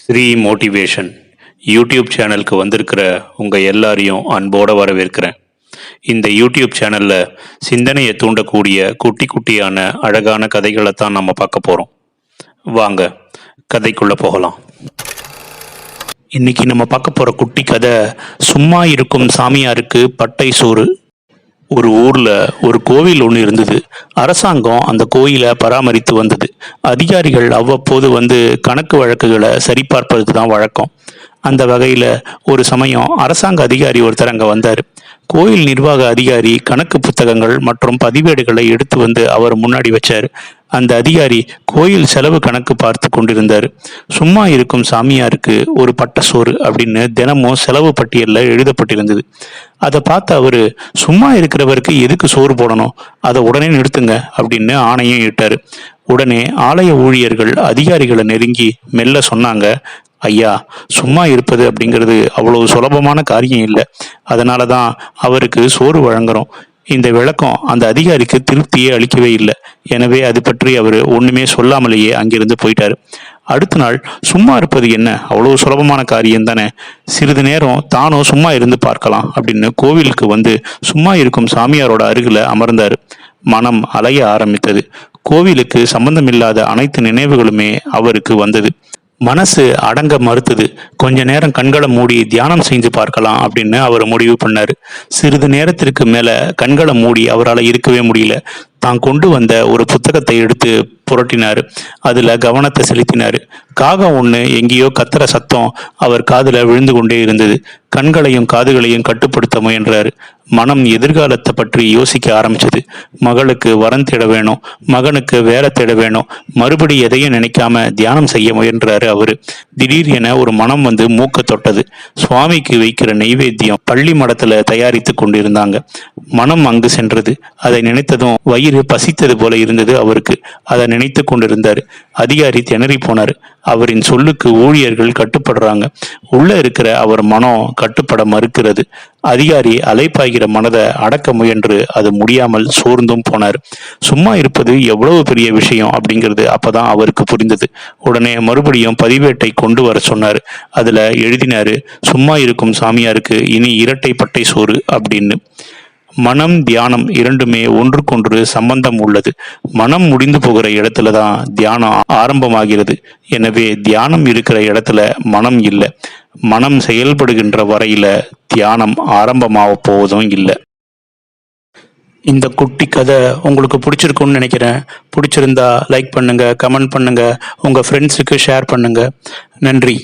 Sri motivation YouTube சேனலுக்கு வந்திருக்கிற உங்கள் எல்லாரையும் அன்போடு வரவேற்கிறேன். இந்த யூடியூப் சேனலில் சிந்தனையை தூண்டக்கூடிய குட்டி குட்டியான அழகான கதைகளை தான் நம்ம பார்க்க போகிறோம் வாங்க கதைக்குள்ளே போகலாம். இன்னைக்கு நம்ம பார்க்க போகிற குட்டி கதை சும்மா இருக்கும் சாமியாருக்கு பட்டை சோறு. ஒரு ஊரில் ஒரு கோவில் ஒன்று இருந்தது. அரசாங்கம் அந்த கோயிலை பராமரித்து வந்தது. அதிகாரிகள் அவ்வப்போது வந்து கணக்கு வழக்குகளை சரிபார்ப்பது தான் வழக்கம். அந்த வகையில் ஒரு சமயம் அரசாங்க அதிகாரி ஒருத்தர் அங்கே வந்தார். கோயில் நிர்வாக அதிகாரி கணக்கு புத்தகங்கள் மற்றும் பதிவேடுகளை எடுத்து வந்து அவர் முன்னாடி வச்சார். அந்த அதிகாரி கோயில் செலவு கணக்கு பார்த்து கொண்டிருந்தார். சும்மா இருக்கும் சாமியாருக்கு ஒரு பட்ட சோறு அப்படின்னு தினமும் செலவு பட்டியலில் எழுதப்பட்டிருந்தது. அதை பார்த்து அவரு சும்மா இருக்கிறவருக்கு எதுக்கு சோறு போடணும்? அதை உடனே நிறுத்துங்க அப்படின்னு ஆணையம் இட்டார். உடனே ஆலய ஊழியர்கள் அதிகாரிகளை நெருங்கி மெல்ல சொன்னாங்க ஐயா சும்மா இருப்பது அப்படிங்கிறது அவ்வளவு சுலபமான காரியம் இல்லை. அதனால தான் அவருக்கு சோறு வழங்குறோம். இந்த விளக்கம் அந்த அதிகாரிக்கு திருப்தியே அளிக்கவே இல்லை. எனவே அது பற்றி அவர் ஒன்றுமே சொல்லாமலேயே அங்கிருந்து போயிட்டாரு. அடுத்த நாள் சும்மா இருப்பது என்ன? அவ்வளோ சுலபமான காரியம் தானே? சிறிது நேரம் தானும் சும்மா இருந்து பார்க்கலாம் அப்படின்னு கோவிலுக்கு வந்து சும்மா இருக்கும் சாமியாரோட அருகில் அமர்ந்தார். மனம் அலைய ஆரம்பித்தது. கோவிலுக்கு சம்பந்தமில்லாத அனைத்து நினைவுகளுமே அவருக்கு வந்தது. மனசு அடங்க மறுத்தது. கொஞ்ச நேரம் கண்களை மூடி தியானம் செஞ்சு பார்க்கலாம் அப்படின்னு அவர் முடிவு பண்ணார். சிறிது நேரத்திற்கு மேல கண்களை மூடி அவரால் இருக்கவே முடியல. தான் கொண்டு வந்த ஒரு புத்தகத்தை எடுத்து புரட்டினார். அதுல கவனத்தை செலுத்தினார். காகம் ஒண்ணு எங்கேயோ கத்துற சத்தம் அவர் காதுல விழுந்து கொண்டே இருந்தது. கண்களையும் காதுகளையும் கட்டுப்படுத்த முயன்றாரு. மனம் எதிர்காலத்தை பற்றி யோசிக்க ஆரம்பிச்சது. மகளுக்கு வரம் தேட வேணும். மகனுக்கு வேலை தேட வேணும். மறுபடி எதையும் நினைக்காம தியானம் செய்ய முயன்றாரு அவரு. திடீர் என ஒரு மனம் வந்து மூக்க தொட்டது. சுவாமிக்கு வைக்கிற நெய்வேத்தியம் பள்ளி மடத்துல தயாரித்து கொண்டிருந்தாங்க. மனம் அங்கு சென்றது. அதை நினைத்ததும் வயிறு பசித்தது போல இருந்தது அவருக்கு. அதை நினைத்து கொண்டிருந்தார். அதிகாரி திணறி போனார். அவரின் சொல்லுக்கு ஊழியர்கள் கட்டுப்படுறாங்க. உள்ள இருக்கிற அவர் மனம் கட்டுப்பட மறுக்கிறது. அதிகாரி அலைப்பாய்கிற மனதை அடக்க முயன்று அது முடியாமல் சோர்ந்தும் போனார். சும்மா இருப்பது எவ்வளவு பெரிய விஷயம் அப்படிங்கிறது அப்பதான் அவருக்கு புரிந்தது. உடனே மறுபடியும் பதிவேட்டை கொண்டு வர சொன்னார். அதுல எழுதினாரு சும்மா இருக்கும் சாமியாருக்கு இனி இரட்டை பட்டை சோறு அப்படின்னு. மனம் தியானம் இரண்டுமே ஒன்றுக்கொன்று சம்பந்தம் உள்ளது. மனம் முடிந்து போகிற இடத்துல தான் தியானம் ஆரம்பமாகிறது. எனவே தியானம் இருக்கிற இடத்துல மனம் இல்லை. மனம் செயல்படுகின்ற வரையில தியானம் ஆரம்பமாக போவதும் இல்லை. இந்த குட்டி கதை உங்களுக்கு பிடிச்சிருக்கும்னு நினைக்கிறேன். பிடிச்சிருந்தா லைக் பண்ணுங்க கமெண்ட் பண்ணுங்க உங்க ஃப்ரெண்ட்ஸுக்கு ஷேர் பண்ணுங்க. நன்றி.